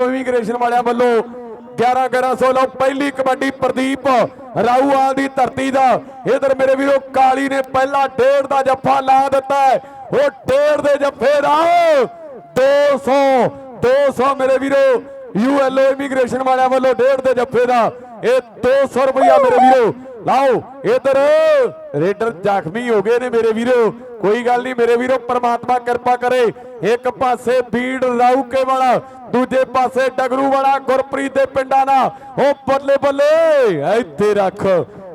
Immigration ਵਾਲਿਆਂ ਵੱਲੋਂ 11 1100 ਲਓ, ਪਹਿਲੀ ਕਬੱਡੀ ਪ੍ਰਦੀਪ ਰਾਊਆਲ ਦੀ ਧਰਤੀ ਦਾ। ਇਧਰ ਮੇਰੇ ਵੀਰੋ, ਕਾਲੀ ਨੇ ਪਹਿਲਾ ਡੇਢ ਦਾ ਜੱਫਾ ਲਾ ਦਿੱਤਾ ਉਹ ਡੇਢ ਦੇ ਜੱਫੇ ਦਾ 200 200 ਮੇਰੇ ਵੀਰੋ ਯੂਐਲਓ ਇਮੀਗ੍ਰੇਸ਼ਨ ਵਾਲਿਆਂ ਵੱਲੋਂ ਡੇਢ ਦੇ ਜੱਫੇ ਦਾ। ਇਹ 200 ਰੁਪਇਆ ਮੇਰੇ ਵੀਰੋ ਲਾਓ, ਇਧਰ ਰੇਡਰ ਜ਼ਖਮੀ ਹੋ ਗਏ ਨੇ ਮੇਰੇ ਵੀਰੋ। ਕੋਈ ਗੱਲ ਨਹੀਂ, ਮੇਰੇ ਵੀਰੋ, ਪਰਮਾਤਮਾ ਕਿਰਪਾ ਕਰੇ। ਇੱਕ ਪਾਸੇ ਬੀੜ ਰਾਊਕੇ ਵਾਲਾ, ਦੂਜੇ ਪਾਸੇ ਡਗਰੂ ਵਾਲਾ ਗੁਰਪ੍ਰੀਤ ਦੇ ਪਿੰਡਾਂ ਦਾ। ਉਹ ਬੱਲੇ ਬੱਲੇ, ਇੱਥੇ ਰੱਖ।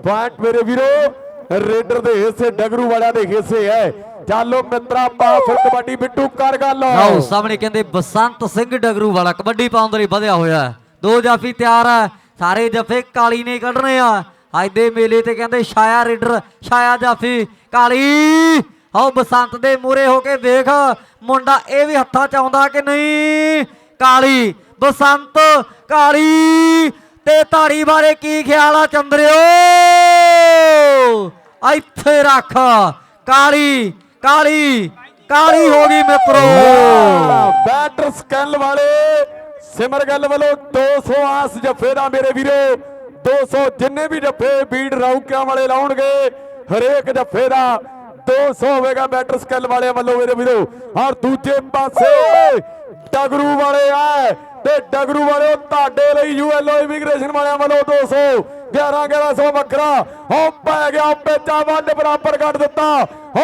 ਪੁਆਇੰਟ ਮੇਰੇ ਵੀਰੋ, ਰੇਡਰ ਦੇ ਹਿੱਸੇ, ਡਗਰੂ ਵਾਲਿਆਂ ਦੇ ਹਿੱਸੇ ਹੈ। ਚਾਲੋ ਮਿੱਤਰਾ ਪਾ ਫਿਰ ਕਬੱਡੀ, ਬਿੱਟੂ, ਕਰ ਗੱਲ। ਲਓ, ਸਾਹਮਣੇ ਕਹਿੰਦੇ ਬਸੰਤ ਸਿੰਘ ਡਗਰੂ ਵਾਲਾ, ਕਬੱਡੀ ਪਾਉਣ ਦੇ ਲਈ ਵਧਿਆ ਹੋਇਆ। ਦੋ ਜਾਫੀ ਤਿਆਰ ਹੈ ਸਾਰੇ ਜਫੇ ਕਾਲੀ ਨੇ ਕੱਢਣੇ ਆ। ਅੱਜ ਦੇ ਮੇਲੇ ਤੇ ਕਹਿੰਦੇ ਛਾਇਆ ਰੇਡਰ, ਛਾਇਆ ਜਾਫੀ, ਕਾਲੀ। ਆਓ ਬਸੰਤ ਦੇ ਮੂਰੇ ਹੋ ਕੇ ਵੇਖ, ਮੁੰਡਾ ਇਹ ਵੀ ਹੱਥਾਂ ਚ ਆਉਂਦਾ ਕਿ ਨਹੀਂ? ਕਾਲੀ, ਬਸੰਤ, ਕਾਲੀ। ਤੇ ਧਾਰੀ ਬਾਰੇ ਕੀ ਖਿਆਲ ਆ ਚੰਦਰਿਓ? ਇੱਥੇ ਰੱਖ, ਕਾਲੀ ਕਾਲੀ ਕਾਲੀ ਹੋ ਗਈ ਮਿੱਤਰੋ। ਬੈਟਰ ਸਕੈਲ ਵਾਲੇ ਸਿਮਰ ਗੱਲ ਵੱਲੋਂ 200 ਆਸ ਜੱਫੇ ਦਾ ਮੇਰੇ ਵੀਰੋ 200 ਜਿੰਨੇ ਵੀ ਜੱਫੇ ਬੀੜ ਰੌਕਿਆਂ ਵਾਲੇ ਲਾਉਣਗੇ, ਹਰੇਕ ਜੱਫੇ ਦਾ 200 ਹੋਵੇਗਾ ਬੈਟਰ ਸਕੈਲ ਵਾਲਿਆਂ ਵੱਲੋਂ ਮੇਰੇ ਵੀਰੋ। ਔਰ ਦੂਜੇ ਪਾਸੇ ਡਗਰੂ ਵਾਲੇ ਆ ਤੇ ਡਗਰੂ ਵਾਲੇ ਤੁਹਾਡੇ ਲਈ ਯੂਐਲਓ ਇਮੀਗ੍ਰੇਸ਼ਨ ਵਾਲਿਆਂ ਵੱਲੋਂ 200 11 1100 ਵੱਖਰਾ। ਉਹ ਪੈ ਗਿਆ ਪੇਚਾ ਵੰਡ ਬਰਾਬਰ ਕੱਢ ਦਿੱਤਾ।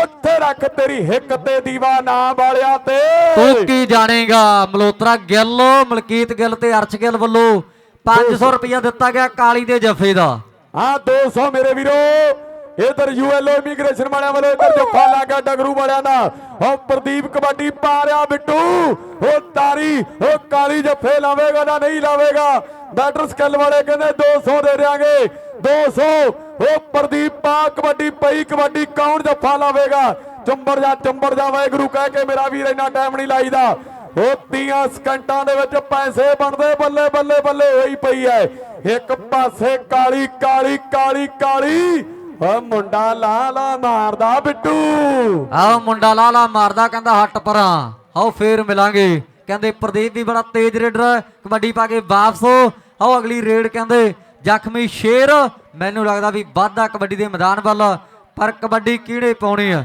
ਉੱਥੇ ਰੱਖ ਤੇਰੀ ਹਿੱਕ ਤੇ ਦੀਵਾ ਨਾਮ ਵਾਲਿਆ ਤੇ। ਤੂੰ ਕੀ ਜਾਣੇਗਾ ਮਲੋਤਰਾ ਗਿੱਲ, ਮਲਕੀਤ ਗਿੱਲ ਤੇ ਅਰਸ਼ ਗਿੱਲ ਵੱਲੋਂ 500 ਰੁਪਇਆ ਦਿੱਤਾ ਗਿਆ ਕਾਲੀ ਦੇ ਜੱਫੇ ਦਾ। ਆ 200 ਮੇਰੇ ਵੀਰੋ, ਇਧਰ ਯੂਐਲਓ ਇਮੀਗ੍ਰੇਸ਼ਨ ਵਾਲਿਆਂ ਵੱਲੋਂ ਇਧਰ ਜੱਫਾ ਲੱਗਾ ਡਗਰੂ ਵਾਲਿਆਂ ਦਾ। ਉਹ ਪ੍ਰਦੀਪ ਕਬੱਡੀ ਪਾ ਰਿਆ ਬਿੱਟੂ ਉਹ ਤਾਰੀ ਉਹ ਕਾਲੀ ਜੱਫੇ ਲਾਵੇਗਾ ਨਾ ਨਹੀਂ ਲਾਵੇਗਾ? ਬੈਟਰ ਸਕੈਲ ਵਾਲੇ ਕਹਿੰਦੇ 200 ਦੇ ਦਿਆਂਗੇ। 200 ਉਹ ਪ੍ਰਦੀਪ ਪਾ ਕਬੱਡੀ ਪਈ, ਕਬੱਡੀ ਕੌਣ ਜੱਫਾ ਲਾਵੇਗਾ? ਚੰਬਰ ਜਾ ਚੰਬਰ ਜਾ, ਵਾਹਿਗੁਰੂ, ਕਹਿ ਕੇ ਮੇਰਾ ਵੀਰ ਇੰਨਾ ਟਾਈਮ ਨਹੀਂ ਲਾਈਦਾ। ਉਹ 30 ਸਕਿੰਟਾਂ ਦੇ ਵਿੱਚ ਪੈਸੇ ਬਣਦੇ, ਬੱਲੇ ਬੱਲੇ ਬੱਲੇ ਹੋਈ ਪਈ ਐ। ਇੱਕ ਪਾਸੇ ਕਾਲੀ ਕਾਲੀ ਕਾਲੀ ਕਾਲੀ ਓ ਮੁੰਡਾ ਲਾ ਮਾਰਦਾ ਬਿੱਟੂ। ਆਹ ਮੁੰਡਾ ਲਾਲਾ ਮਾਰਦਾ ਕਹਿੰਦਾ ਹੱਟ ਪਰਾਂ। ਆਓ ਫੇਰ ਮਿਲਾਂਗੇ। ਕਹਿੰਦੇ ਪ੍ਰਦੀਪ ਵੀ ਬੜਾ ਤੇਜ਼ ਰੇਡਰ ਕਬੱਡੀ ਪਾ ਕੇ ਵਾਪਸ ਆਓ ਅਗਲੀ ਰੇਡ ਕਹਿੰਦੇ, ਜ਼ਖਮੀ ਸ਼ੇਰ। ਮੈਨੂੰ ਲੱਗਦਾ ਵੀ ਵਾਧਾ ਕਬੱਡੀ ਦੇ ਮੈਦਾਨ ਵੱਲ। ਪਰ ਕਬੱਡੀ ਕਿਹੜੇ ਪਾਉਣੀ ਆ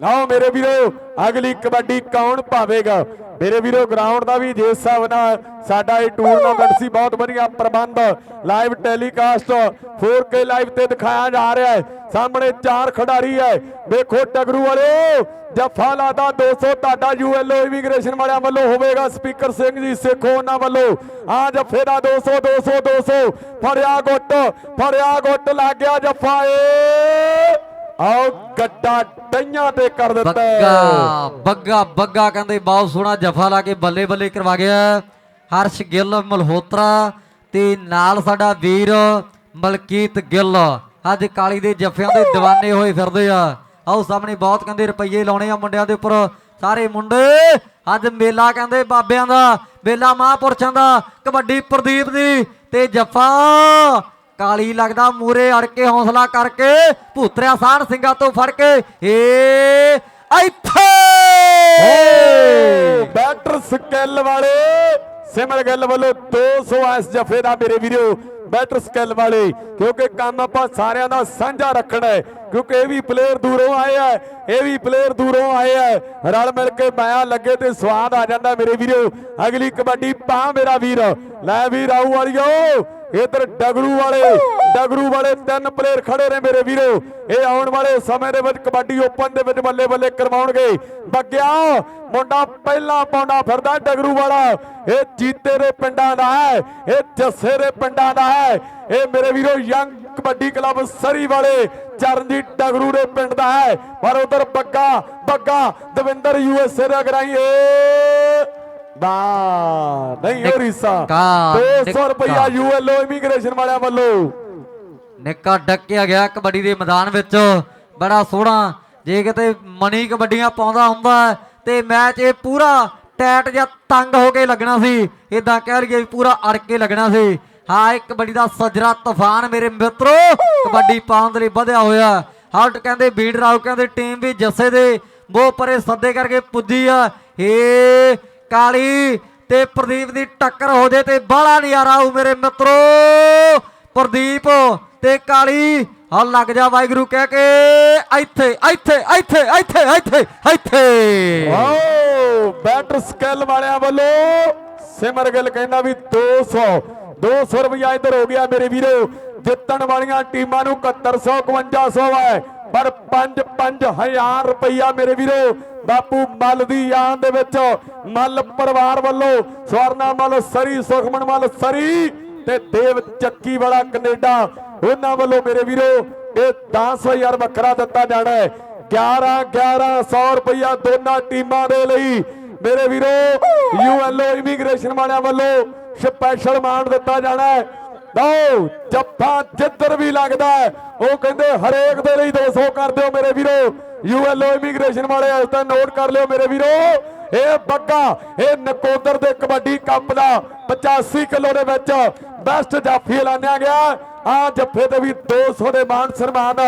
ਲਓ ਮੇਰੇ ਵੀਰੋ, ਅਗਲੀ ਕਬੱਡੀ ਕੌਣ ਪਾਵੇਗਾ? ਮੇਰੇ ਵੀਰੋ ਗਰਾਊਂਡ ਦਾ ਵੀ ਜਿਸ ਹਿਸਾਬ ਨਾਲ ਸਾਡਾ ਇਹ ਟੂਰਨਾਮੈਂਟ ਸੀ, ਬਹੁਤ ਵਧੀਆ ਪ੍ਰਬੰਧ ਲਾਈਵ ਟੈਲੀਕਾਸਟ 4K ਲਾਈਵ ਤੇ ਦਿਖਾਇਆ ਜਾ ਰਿਹਾ ਹੈ। ਸਾਹਮਣੇ ਚਾਰ ਖਿਡਾਰੀ ਹੈ। ਵੇਖੋ ਟਗਰੂ ਵਾਲਿਓ ਜੱਫਾ ਲਾਦਾ 200 ਤੁਹਾਡਾ ਯੂਐਲਓ ਇਮੀਗ੍ਰੇਸ਼ਨ ਵਾਲਿਆਂ ਵੱਲੋਂ ਹੋਵੇਗਾ। ਸਪੀਕਰ ਸਿੰਘ ਜੀ, ਸੇਖੋ ਉਹਨਾਂ ਵੱਲੋਂ। ਆ ਜੱਫੇ ਦਾ 200 200 200 ਫੜਿਆ ਗੁੱਟ ਫੜਿਆ ਗੁੱਟ, ਲੱਗ ਗਿਆ ਜੱਫਾ ਏ। ਆਓ ਗੱਡਾ ਡਈਆਂ ਤੇ ਕਰ ਦਿੱਤਾ। ਬੱਗਾ ਬੱਗਾ ਬੱਗਾ ਕਹਿੰਦੇ, ਬਹੁਤ ਸੋਹਣਾ ਜਫਾ ਲਾ ਕੇ ਬੱਲੇ ਬੱਲੇ ਕਰਵਾ ਗਿਆ। ਹਰਸ਼ ਗਿੱਲ, ਮਲਹੋਤਰਾ ਤੇ ਨਾਲ ਸਾਡਾ ਵੀਰ ਮਲਕੀਤ ਗਿੱਲ। ਅੱਜ ਕਾਲੀ ਦੇ ਜੱਫਿਆਂ ਦੇ دیਵਾਨੇ ਹੋਏ ਫਿਰਦੇ ਆ। ਆਓ ਸਾਹਮਣੇ ਬਹੁਤ ਕਹਿੰਦੇ ਰੁਪਈਏ ਲਾਉਣੇ ਆ ਮੁੰਡਿਆਂ ਦੇ ਉੱਪਰ। ਸਾਰੇ ਮੁੰਡੇ, ਅੱਜ ਮੇਲਾ ਕਹਿੰਦੇ ਬਾਬਿਆਂ ਦਾ, ਮੇਲਾ ਮਹਾਂਪੁਰਸ਼ਾਂ ਦਾ, ਕਬੱਡੀ ਪ੍ਰਦੀਪ ਦੀ ਤੇ ਜੱਫਾ ਕਾਲੀ ਲੱਗਦਾ, ਮੂਰੇ ਅੜ ਕੇ ਹੌਸਲਾ ਕਰਕੇ ਭੂਤਰਿਆ ਸਾਧ ਸਿੰਘਾਂ ਤੋਂ ਫੜ ਕੇ ਏ ਇੱਥੇ! ਬੈਟਰ ਸਕਿੱਲ ਵਾਲੇ, ਸਿਮਰ ਗੱਲ ਵੱਲੋਂ 200 ਐਸ ਜਫੇ ਦਾ ਮੇਰੇ ਵੀਰੋ, ਬੈਟਰ ਸਕਿੱਲ ਵਾਲੇ, ਕਿਉਂਕਿ ਕੰਮ ਆਪਾਂ ਸਾਰਿਆਂ ਦਾ ਸਾਂਝਾ ਰੱਖਣਾ ਹੈ, ਕਿਉਂਕਿ ਇਹ ਵੀ ਪਲੇਅਰ ਦੂਰੋਂ ਆਏ ਆ, ਇਹ ਵੀ ਪਲੇਅਰ ਦੂਰੋਂ ਆਏ ਆ। ਰਲ ਮਿਲ ਕੇ ਮਾਇਆ ਲੱਗੇ ਤੇ ਸਵਾਦ ਆ ਜਾਂਦਾ ਮੇਰੇ ਵੀਰੋ। ਅਗਲੀ ਕਬੱਡੀ ਪਾ ਮੇਰਾ ਵੀਰ, ਲੈ ਵੀਰ ਆਊ ਵਾਲਿਓ। ਇਧਰ ਡਗਰੂ ਵਾਲੇ ਡਗਰੂ ਵਾਲੇ ਤਿੰਨ ਪਲੇਅਰ ਖੜੇ ਨੇ ਮੇਰੇ ਵੀਰੋ। ਇਹ ਆਉਣ ਵਾਲੇ ਸਮੇਂ ਦੇ ਵਿੱਚ ਕਬੱਡੀ ਓਪਨ ਦੇ ਵਿੱਚ ਬੱਲੇ ਬੱਲੇ ਕਰਵਾਉਣਗੇ। ਬੱਗਿਆ, ਮੁੰਡਾ ਪਹਿਲਾਂ ਪਾਉਂਦਾ ਫਿਰਦਾ ਡਗਰੂ ਵਾਲਾ। ਇਹ ਜੀਤੇ ਦੇ ਪਿੰਡਾਂ ਦਾ ਹੈ, ਇਹ ਜੱਸੇ ਦੇ ਪਿੰਡਾਂ ਦਾ ਹੈ। ਇਹ ਮੇਰੇ ਵੀਰੋ ਯੰਗ ਕਬੱਡੀ ਕਲੱਬ ਸਰੀ ਵਾਲੇ ਚਰਨਜੀਤ ਡਗਰੂ ਦੇ ਪਿੰਡ ਦਾ ਹੈ। ਪਰ ਉਧਰ ਬੱਗਾ ਬੱਗਾ ਦਵਿੰਦਰ ਯੂਐਸਏ ਦਾ ਗਰਾਈ ਏ। ਨਾ ਨਹੀਂ ਹੋ ਰੀਸਾ ਨਿੱਕਾ, 200 ਰੁਪਇਆ ਨਿੱਕਾ। ਯੂਐਲਓ ਇਮੀਗ੍ਰੇਸ਼ਨ ਵਾਲਿਆਂ ਵੱਲੋਂ। ਨਿੱਕਾ ਡੱਕਿਆ ਗਿਆ ਕਬੱਡੀ ਦੇ ਮੈਦਾਨ ਵਿੱਚ। ਬੜਾ ਸੋਹਣਾ ਜੇ ਕਿਤੇ ਮਣੀ ਕਬੱਡੀਆਂ ਪਾਉਂਦਾ ਹੁੰਦਾ ਤੇ ਮੈਚ ਇਹ ਪੂਰਾ ਟੈਟ ਜਾਂ ਤੰਗ ਹੋ ਕੇ ਲੱਗਣਾ ਸੀ। ਇਦਾਂ ਕਹਿ ਲਈਏ ਪੂਰਾ ਅੜ ਕੇ ਲੱਗਣਾ ਸੀ। ਹਾਂ ਇੱਕ ਕਬੱਡੀ ਦਾ ਸਜਰਾ ਤੂਫਾਨ ਮੇਰੇ ਮਿੱਤਰੋ ਕਬੱਡੀ ਪਾਉਣ ਦੇ ਲਈ ਵਧਿਆ ਹੋਇਆ। ਹਾਲਟ ਕਹਿੰਦੇ ਬੀਡ ਰਾਉ ਕਹਿੰਦੇ ਟੀਮ ਵੀ ਜੱਸੇ ਦੇ ਮੋਹ ਪਰੇ ਸੱਦੇ ਕਰਕੇ ਪੁੱਜੀ ਆ। ਏ ਕਾਲੀ ਤੇ ਪ੍ਰਦੀਪ ਦੀ ਟੱਕਰ ਹੋ ਜੇ ਤੇ ਬਾਹਲਾ ਨਜ਼ਾਰਾ ਆਊ ਮੇਰੇ ਮਿੱਤਰੋ। ਪ੍ਰਦੀਪ ਤੇ ਕਾਲੀ ਆ ਲੱਗ ਜਾ ਵਾਹਿਗੁਰੂ ਕਹਿ ਕੇ। ਇੱਥੇ ਇੱਥੇ ਇੱਥੇ ਇੱਥੇ ਇੱਥੇ ਇੱਥੇ। ਓ ਬੈਟਰ ਸਕੈਲ ਵਾਲਿਆਂ ਵੱਲੋਂ ਸਿਮਰ ਗਿੱਲ ਕਹਿੰਦਾ ਵੀ 200 200 ਰੁਪਇਆ ਇੱਧਰ ਹੋ ਗਿਆ ਮੇਰੇ ਵੀਰੋ। ਜਿੱਤਣ ਵਾਲੀਆਂ ਟੀਮਾਂ ਨੂੰ 7100 5100 ਹੈ। ਪਰ 5 5000 ਰੁਪਇਆ ਮੇਰੇ ਵੀਰੋ ਬਾਪੂ ਮੱਲ ਦੀ ਯਾਨ ਦੇ ਵਿੱਚ ਮੱਲ ਪਰਿਵਾਰ ਵੱਲੋਂ ਸਵਰਨਾ ਮੱਲ ਸਰੀ ਸੁਖਮਨ ਮੱਲ ਸਰੀ ਤੇ ਦੇਵ ਚੱਕੀ ਵਾਲਾ ਕੈਨੇਡਾ ਉਹਨਾਂ ਵੱਲੋਂ ਮੇਰੇ ਵੀਰੋ ਇਹ 10000 ਵੱਖਰਾ ਦਿੱਤਾ ਜਾਣਾ ਹੈ। 11 1100 ਰੁਪਇਆ ਦੋਨਾਂ ਟੀਮਾਂ ਦੇ ਲਈ ਮੇਰੇ ਵੀਰੋ ਯੂਐਲਓ ਇਮੀਗ੍ਰੇਸ਼ਨ ਵਾਲਿਆਂ ਵੱਲੋਂ ਸਪੈਸ਼ਲ ਮਾਨ ਦਿੱਤਾ ਜਾਣਾ ਹੈ। ਲਓ ਜੱਫਾ ਜਿੱਧਰ ਵੀ ਲੱਗਦਾ ਹੈ, ਉਹ ਕਹਿੰਦੇ ਹਰੇਕ ਦੇ ਲਈ 200 ਕਰ ਦਿਓ ਮੇਰੇ ਵੀਰੋ। ਯੂਐਲਓ ਇਮੀਗ੍ਰੇਸ਼ਨ ਵਾਲੇ ਇਸ ਤਾਂ ਨੋਟ ਕਰ ਲਿਓ ਮੇਰੇ ਵੀਰੋ। ਇਹ ਬੱਗਾ ਇਹ ਨਕੋਦਰ ਦੇ ਕਬੱਡੀ ਕੱਪ ਦਾ 85 ਕਿਲੋ ਦੇ ਵਿੱਚ ਬੈਸਟ ਜਾਫੀ ਐਲਾਨਿਆ ਗਿਆ। ਆ ਜੱਫੇ ਤੇ ਵੀ 200 ਦੇ ਮਾਨ ਸਨਮਾਨ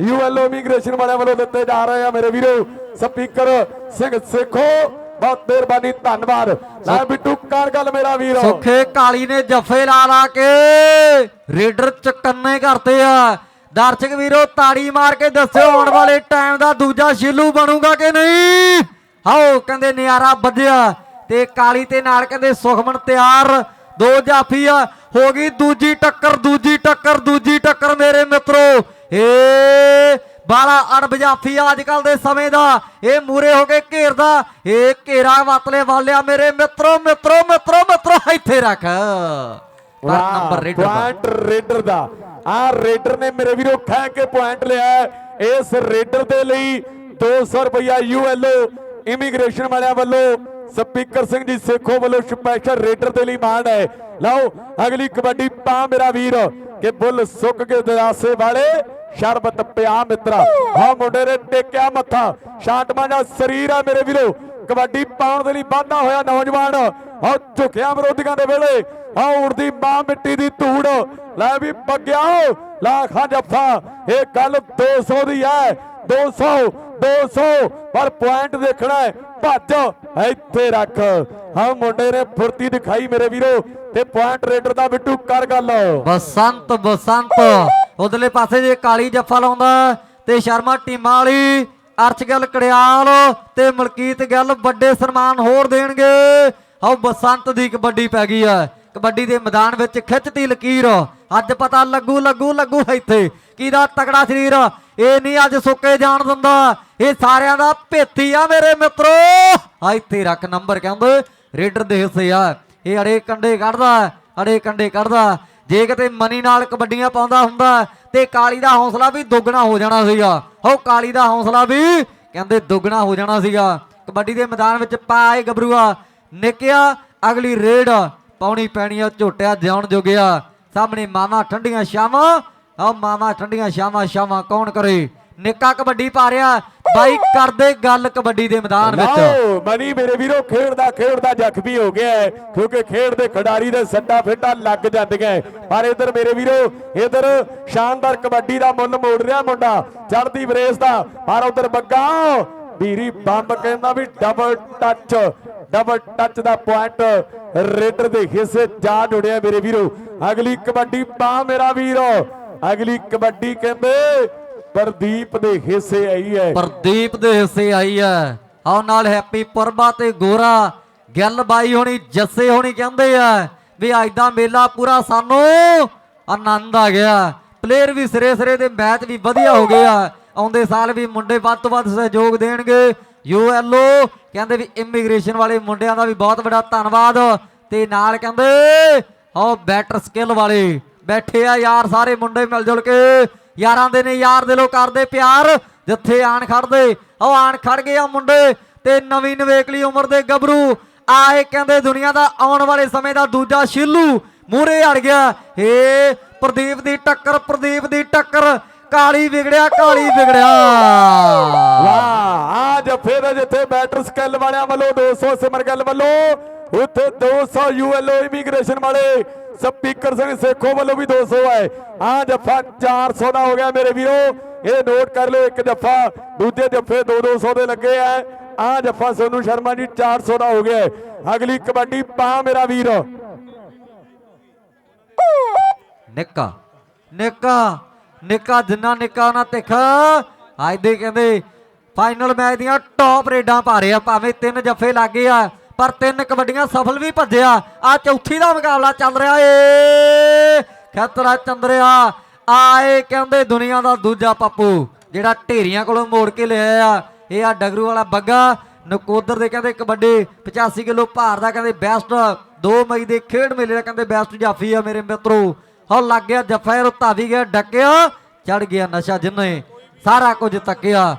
ਯੂਐਲਓ ਇਮੀਗ੍ਰੇਸ਼ਨ ਵਾਲਿਆਂ ਵੱਲੋਂ ਦਿੱਤੇ ਜਾ ਰਹੇ ਆ ਮੇਰੇ ਵੀਰੋ। ਸਪੀਕਰ ਸਿੰਘ ਸੇਖੋ ਬਹੁਤ ਮਿਹਰਬਾਨੀ ਧੰਨਵਾਦ। ਲੈ ਬਿੱਟੂ ਕਰ ਗੱਲ ਮੇਰਾ ਵੀਰ। ਸੁੱਖੇ ਕਾਲੀ ਨੇ ਜੱਫੇ ਲਾ ਲਾ ਕੇ ਰੇਡਰ ਚਕੰਨੇ ਕਰਤੇ ਆ। ਦਰਸ਼ਕ ਵੀਰੋ ਤਾੜੀ ਮਾਰ ਕੇ ਦੱਸਿਓ ਆਉਣ ਵਾਲੇ ਟਾਈਮ ਦਾ ਦੂਜਾ ਸ਼ੀਲੂ ਬਣੂਗਾ ਕਿ ਨਹੀਂ? ਆਓ ਕਹਿੰਦੇ ਨਿਆਰਾ ਵੱਜਿਆ ਤੇ ਕਾਲੀ ਤੇ ਨਾਲ ਕਹਿੰਦੇ ਸੁਖਮਨ ਤਿਆਰ ਦੋ ਜਾਫੀ ਆ ਹੋ ਗਈ ਦੂਜੀ ਟੱਕਰ ਦੂਜੀ ਟੱਕਰ ਦੂਜੀ ਟੱਕਰ ਮੇਰੇ ਮਿੱਤਰੋ। ਏ ਬਾਲਾ ਅੜਬ ਜਾਫੀ ਆ ਅੱਜ ਕੱਲ ਦੇ ਸਮੇਂ ਦਾ ਇਹ ਮੂਰੇ ਹੋ ਕੇ ਘੇਰਦਾ ਇਹ ਘੇਰਾ ਵਤਲੇ ਵਾਲਿਆ ਮੇਰੇ ਮਿੱਤਰੋ ਮਿੱਤਰੋ ਮਿੱਤਰੋ ਮਿੱਤਰੋ ਇੱਥੇ ਰੱਖ। ਪਰ ਨੰਬਰ ਰੇਡਰ ਦਾ। ਆ ਰੇਡਰ ਨੇ ਮੇਰੇ ਵੀਰੋ ਖੈ ਕੇ ਪੁਆਇੰਟ ਲਿਆ ਇਸ ਰੇਡਰ ਦੇ ਲਈ 200 ਰੁਪਇਆ ਯੂਐਲਓ ਇਮੀਗ੍ਰੇਸ਼ਨ ਵਾਲਿਆਂ ਵੱਲੋਂ ਸਪੀਕਰ ਸਿੰਘ ਜੀ ਸੇਖੋ ਵੱਲੋਂ ਸਪੈਸ਼ਲ ਰੇਡਰ ਦੇ ਲਈ ਮਾਣ ਹੈ। ਲਓ, ਅਗਲੀ ਕਬੱਡੀ ਪਾ ਮੇਰਾ ਵੀਰ, ਕਿ ਬੁੱਲ ਸੁੱਕ ਕੇ ਦਰਾਸੇ ਵਾਲੇ, ਸ਼ਰਬਤ ਪਿਆ ਮਿੱਤਰਾ। ਹਾਂ, ਮੁੰਡੇ ਨੇ ਟੇਕਿਆ ਮੱਥਾ। ਸ਼ਾਂਟਮਾ ਦਾ ਸਰੀਰ ਆ ਮੇਰੇ ਵੀਰੋ। ਕਬੱਡੀ ਪਾਉਣ ਦੇ ਲਈ ਵਾਧਾ ਹੋਇਆ ਨੌਜਵਾਨ। ਹਾਂ ਝੁਕਿਆ ਵਿਰੋਧੀਆਂ ਦੇ ਵੇਲੇ ਹਾਂ ਉੜਦੀ ਮਾਂ ਮਿੱਟੀ ਦੀ ਧੂੜ। ਲੈ ਵੀ ਪੱਗਿਆ ਲਾ ਖਾ ਜੱਫਾ। ਇਹ ਗੱਲ 200 ਦੀ ਹੈ 200 200 ਪਰ ਪੁਆਇੰਟ ਦੇਖਣਾ ਹੈ ਭੱਜ, ਇੱਥੇ ਰੱਖ। ਹਾਂ, ਮੁੰਡੇ ਨੇ ਫੁਰਤੀ ਦਿਖਾਈ ਮੇਰੇ ਵੀਰੋ। ਤੇ ਪੁਆਇੰਟ ਰੇਡਰ ਦਾ ਬਿੱਟੂ, ਕਰ ਗੱਲ। ਬਸੰਤ ਬਸੰਤ। ਉਧਰਲੇ ਪਾਸੇ ਜੇ ਕਾਲੀ ਜੱਫਾ ਲਾਉਂਦਾ ਤੇ ਸ਼ਰਮਾ ਟੀਮਾਂ ਵਾਲੀ ਅਰਚ ਗੱਲ ਕੜਿਆਲ ਤੇ ਮਲਕੀਤ ਗੱਲ ਵੱਡੇ ਸਨਮਾਨ ਹੋਰ ਦੇਣਗੇ। ਆਓ, ਬਸੰਤ ਦੀ ਕਬੱਡੀ ਪੈ ਗਈ ਆ ਕਬੱਡੀ ਦੇ ਮੈਦਾਨ ਵਿੱਚ ਖਿੱਚਤੀ ਲਕੀਰ। ਅੱਜ ਪਤਾ ਲੱਗੂ ਲੱਗੂ ਲੱਗੂ ਇੱਥੇ। ਕਿਹਦਾ ਤਕੜਾ ਸਰੀਰ? ਇਹ ਨਹੀਂ ਅੱਜ ਸੁੱਕੇ ਜਾਣ ਦਿੰਦਾ। ਇਹ ਸਾਰਿਆਂ ਦਾ ਭੇਤੀ ਆ ਮੇਰੇ ਮਿੱਤਰੋ। ਆ ਇੱਥੇ ਰੱਖ ਨੰਬਰ ਕਹਿੰਦੇ, ਰੇਡਰ ਦੇ ਹਿੱਸੇ ਆ। ਇਹ ਅੜੇ ਕੰਡੇ ਕੱਢਦਾ, ਅੜੇ ਕੰਡੇ ਕੱਢਦਾ। ਜੇ ਕਿਤੇ ਮਨੀ ਨਾਲ ਕਬੱਡੀਆਂ ਪਾਉਂਦਾ ਹੁੰਦਾ, ਤੇ ਕਾਲੀ ਦਾ ਹੌਸਲਾ ਵੀ ਦੁੱਗਣਾ ਹੋ ਜਾਣਾ ਸੀਗਾ। ਹੋ ਕਾਲੀ ਦਾ ਹੌਸਲਾ ਵੀ ਕਹਿੰਦੇ ਦੁੱਗਣਾ ਹੋ ਜਾਣਾ ਸੀਗਾ। ਕਬੱਡੀ ਦੇ ਮੈਦਾਨ ਵਿੱਚ ਪਾਏ ਗੱਭਰੂਆ। ਨਿਕਿਆ ਅਗਲੀ ਰੇਡ। ਪਾਉਣੀ ਪੈਣੀ ਆ, ਝੋਟਿਆ ਜਿਉਣ ਜੋਗਿਆ ਸਾਹਮਣੇ ਮਾਮਾ ਠੰਡੀਆਂ ਸ਼ਾਮਾਂ ਆ ਮਾਮਾ ਠੰਡੀਆਂ ਸ਼ਾਮਾਂ ਸ਼ਾਮਾਂ ਕੌਣ ਕਰੇ? ਨਿੱਕਾ ਕਬੱਡੀ ਪਾ ਰਿਹਾ ਬਾਈ ਕਰਦੇ ਗੱਲ ਕਬੱਡੀ ਦੇ ਮੈਦਾਨ ਵਿੱਚ। ਮਨੀ ਮੇਰੇ ਵੀਰੋ, ਖੇਡਦਾ ਖੇਡਦਾ ਜ਼ਖਮੀ ਹੋ ਗਿਆ ਕਿਉਂਕਿ ਖੇਡ ਦੇ ਖਿਡਾਰੀ ਦੇ ਸੱਟਾ ਫੇਟਾ ਲੱਗ ਜਾਂਦੀਆਂ ਪਰ ਇਧਰ ਮੇਰੇ ਵੀਰੋ, ਇਧਰ ਸ਼ਾਨਦਾਰ ਕਬੱਡੀ ਦਾ ਮੁੱਲ ਮੋੜ ਰਿਹਾ ਮੁੰਡਾ। ਚੜਦੀ ਬਰੇਸ ਦਾ। ਪਰ ਉਧਰ ਬੱਗਾ ਵੀਰੀ ਬੰਬ ਕਹਿੰਦਾ ਵੀ ਡਬਲ ਟੱਚ ਡਬਲ ਟੱਚ ਦਾ ਪੁਆਇੰਟ ਰੇਡਰ ਦੇ ਹਿੱਸੇ ਜਾ ਜੁੜਿਆ ਮੇਰੇ ਵੀਰੋ। ਅਗਲੀ ਕਬੱਡੀ ਪਾ ਮੇਰਾ ਵੀਰੋ। ਅਗਲੀ ਕਬੱਡੀ ਕਹਿੰਦੇ ਪ੍ਰਦੀਪ ਦੇ ਹਿੱਸੇ ਆਈ ਹੈ। ਪ੍ਰਦੀਪ ਦੇ ਹਿੱਸੇ ਆਈ ਹੈ। ਆਓ ਨਾਲ ਹੈਪੀ ਪਰਬਾ ਤੇ ਗੋਰਾ। ਗੱਲ ਬਾਈ ਹੋਣੀ, ਜੱਸੇ ਹੋਣੀ ਕਹਿੰਦੇ ਆ ਵੀ ਅੱਜ ਦਾ ਮੇਲਾ ਪੂਰਾ ਸਾਨੂੰ ਆਨੰਦ ਆ ਗਿਆ। ਪਲੇਅਰ ਵੀ ਸਿਰੇ ਸਿਰੇ ਦੇ ਮੈਚ ਵੀ ਵਧੀਆ ਹੋ ਗਏ ਆ। ਆਉਂਦੇ ਸਾਲ ਵੀ ਮੁੰਡੇ ਵੱਧ ਤੋਂ ਵੱਧ ਸਹਿਯੋਗ ਦੇਣਗੇ। ਯੂਐਲਓ ਕਹਿੰਦੇ ਵੀ ਇਮੀਗ੍ਰੇਸ਼ਨ ਵਾਲੇ ਮੁੰਡਿਆਂ ਦਾ ਵੀ ਬਹੁਤ ਵੱਡਾ ਧੰਨਵਾਦ। ਤੇ ਨਾਲ ਕਹਿੰਦੇ ਆਓ ਬੈਟਰ ਸਕਿੱਲ ਵਾਲੇ ਬੈਠੇ ਆ ਯਾਰ, ਸਾਰੇ ਮੁੰਡੇ ਮਿਲ ਜੁਲ ਕੇ। ਯਾਰਾਂ ਦੇ ਨੇ ਯਾਰ ਦਿਲੋਂ ਕਰਦੇ ਪਿਆਰ, ਜਿੱਥੇ ਆਣ ਖੜਦੇ ਉਹ ਆਣ ਖੜ ਗਏ ਆ ਮੁੰਡੇ। ਤੇ ਨਵੀਂ ਨਵੇਕਲੀ ਉਮਰ ਦੇ ਗੱਭਰੂ ਆਏ ਕਹਿੰਦੇ ਦੁਨੀਆ ਦਾ ਆਉਣ ਵਾਲੇ ਸਮੇਂ ਦਾ ਦੂਜਾ ਸ਼ਿੱਲੂ ਮੂਰੇ ਅੜ ਗਿਆ। ਏ ਪ੍ਰਦੀਪ ਦੀ ਟੱਕਰ, ਪ੍ਰਦੀਪ ਦੀ ਟੱਕਰ। ਕਾਲੀ ਵਿਗੜਿਆ ਕਾਲੀ ਵਿਗੜਿਆ। ਵਾਹ ਆ ਜੱਫੇ ਦਾ ਜਿੱਥੇ ਬੈਟਰ ਸਕਿੱਲ ਵਾਲਿਆਂ ਵੱਲੋਂ 200 ਸਿਮਰ ਗੱਲ ਵੱਲੋਂ ਉੱਥੇ 200 ਯੂਐਲਓ ਇਮੀਗ੍ਰੇਸ਼ਨ ਵਾਲੇ ਸਪੀਕਰ ਸਿੰਘ ਸੇਖੋ ਵੱਲੋਂ ਵੀ 200 ਹੈ ਆ ਜੱਫਾ 400 ਦਾ ਹੋ ਗਿਆ ਮੇਰੇ ਵੀਰੋ। ਇਹ ਨੋਟ ਕਰ ਲਓ ਇੱਕ ਜੱਫਾ ਦੂਜੇ ਜੱਫੇ 2 200 ਦੇ ਲੱਗੇ ਆ। ਆ ਜੱਫਾ ਸੋਨੂ ਸ਼ਰਮਾ ਜੀ 400 ਦਾ ਹੋ ਗਿਆ। ਅਗਲੀ ਕਬੱਡੀ ਪਾ ਮੇਰਾ ਵੀਰ। ਨਿੱਕਾ ਨਿੱਕਾ। ਨਿੱਕਾ ਜਿੰਨਾ ਨਿੱਕਾ ਉਹਨਾਂ ਤਿੱਖ। ਅੱਜ ਦੇ ਕਹਿੰਦੇ ਫਾਈਨਲ ਮੈਚ ਦੀਆਂ ਟੌਪ ਰੇਡਾਂ ਪਾ ਰਹੇ ਆ, ਭਾਵੇਂ ਤਿੰਨ ਜੱਫੇ ਲੱਗੇ ਆ, ਪਰ ਤਿੰਨ ਕਬੱਡੀਆਂ ਸਫਲ ਵੀ ਭੱਜਿਆ। ਆ ਚੌਥੀ ਦਾ ਮੁਕਾਬਲਾ ਚੱਲ ਰਿਹਾ ਏ। ਖਤਰਾ ਚੰਦਰਿਆ ਆਏ ਕਹਿੰਦੇ ਦੁਨੀਆ ਦਾ ਦੂਜਾ ਪੱਪੂ, ਜਿਹੜਾ ਢੇਰੀਆਂ ਕੋਲੋਂ ਮੋੜ ਕੇ ਲਿਆਇਆ ਆ। ਇਹ ਆ ਡਗਰੂ ਵਾਲਾ ਬੱਗਾ, ਨਕੋਦਰ ਦੇ ਕਹਿੰਦੇ ਕਬੱਡੀ 85 ਕਿਲੋ ਭਾਰ ਦਾ ਕਹਿੰਦੇ ਬੈਸਟ 2 ਮਈ ਦੇ ਖੇਡ ਮੇਲੇ ਦਾ ਕਹਿੰਦੇ ਬੈਸਟ ਜਾਫੀ ਆ ਮੇਰੇ ਮਿੱਤਰੋ। ਹੋ, ਲੱਗ ਗਿਆ ਜੱਫਾ ਰੁੱਤਾ ਵੀ ਗਿਆ, ਡੱਕਿਆ ਚੜ ਗਿਆ ਨਸ਼ਾ ਜਿੰਨੇ, ਸਾਰਾ ਕੁਝ ਤੱਕਿਆ।